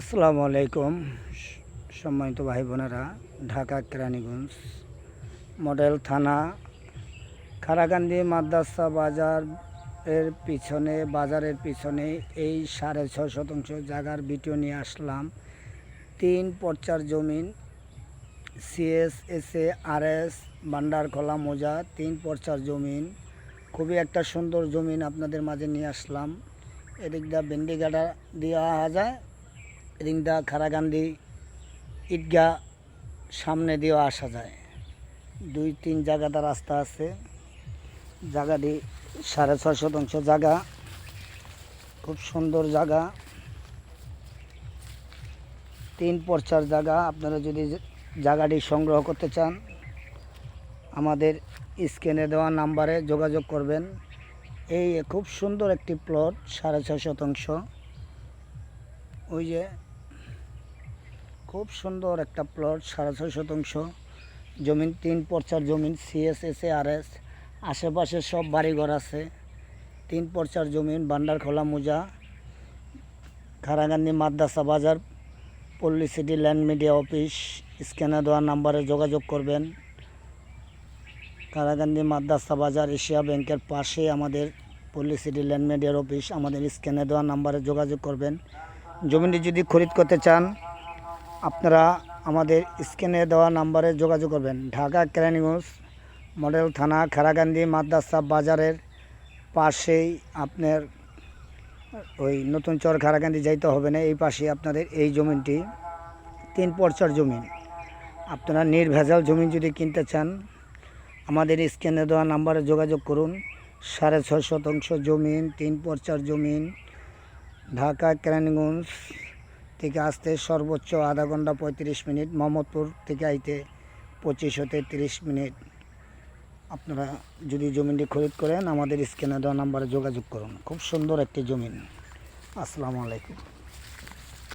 আসসালামু আলাইকুম, সম্মানিত ভাই বোনেরা ঢাকা কেরানীগঞ্জ, মডেল থানা খারাকান্দি মাদ্রাসা বাজার এর পিছনে, বাজারের পিছনে এই সাড়ে ছয় শতাংশ জায়গার ভিডিও নিয়ে আসলাম। তিন পর্চার জমিন CS S A R S Bhandarkhola, মোজা, তিন পর্চার জমিন। খুবই একটা সুন্দর জমিন আপনাদের মাঝে নিয়ে আসলাম। এদিক দিয়ে আসা যায় এদিক দা খারাকান্দি ঈদগাহ সামনে দিয়েও আসা যায়। দুই তিন জায়গাটা রাস্তা আছে। জায়গাটি সাড়ে ছয় শতাংশ জায়গা। খুব সুন্দর জায়গা। তিন পর্চার জায়গা। আপনারা যদি জায়গাটি সংগ্রহ করতে চান, আমাদের স্ক্রিনে দেওয়া নাম্বারে যোগাযোগ করবেন। এই খুব সুন্দর একটি প্লট, সাড়ে ছয় শতাংশ। ওই যে খুব সুন্দর একটা প্লট সাড়ে ছয় শতাংশ। জমিন, তিন পর্চার জমিন সিএসএস আর এস আশেপাশে সব বাড়িঘর আছে। তিন পর্চার জমিন বান্ডারখোলা মোজা। খারাগান্দি মাদ্রাসা বাজার, পল্লী সিটি ল্যান্ড মিডিয়া অফিস। স্ক্যানে দেওয়া নাম্বারে যোগাযোগ করবেন। কারাগান্দি মাদ্রাসা বাজার, এশিয়া ব্যাংকের পাশে আমাদের পল্লী সিটি ল্যান্ড মিডিয়ার অফিস। আমাদের স্ক্যানে দেওয়া নাম্বারে যোগাযোগ করবেন। জমিটি যদি খরিদ করতে চান আপনারা আমাদের স্ক্যানে দেওয়া নাম্বারে যোগাযোগ করবেন। ঢাকা কেরানীগঞ্জ মডেল থানা খারাগান্দি মাদ্রাসা বাজারের পাশেই আপনার ওই নতুন চর খারাকান্দি যাইতে হবে না, এই পাশে আপনাদের এই জমিনটি, তিন পর্চার জমিন। আপনারা নির্ভেজাল জমিন যদি কিনতে চান, আমাদের স্ক্যানে দেওয়া নাম্বারে যোগাযোগ করুন। সাড়ে ছয় শতাংশ জমিন, তিন পর্চার জমিন, ঢাকা কেরানীগঞ্জ থেকে আসতে সর্বোচ্চ আধা ঘণ্টা পঁয়ত্রিশ মিনিট, মোহাম্মদপুর থেকে আইতে পঁচিশ হতে তিরিশ মিনিট। আপনারা যদি জমিনটি খরিদ করেন, আমাদের স্ক্যানে দেওয়া নাম্বারে যোগাযোগ করুন। খুব সুন্দর একটি জমিন। আসসালামু আলাইকুম।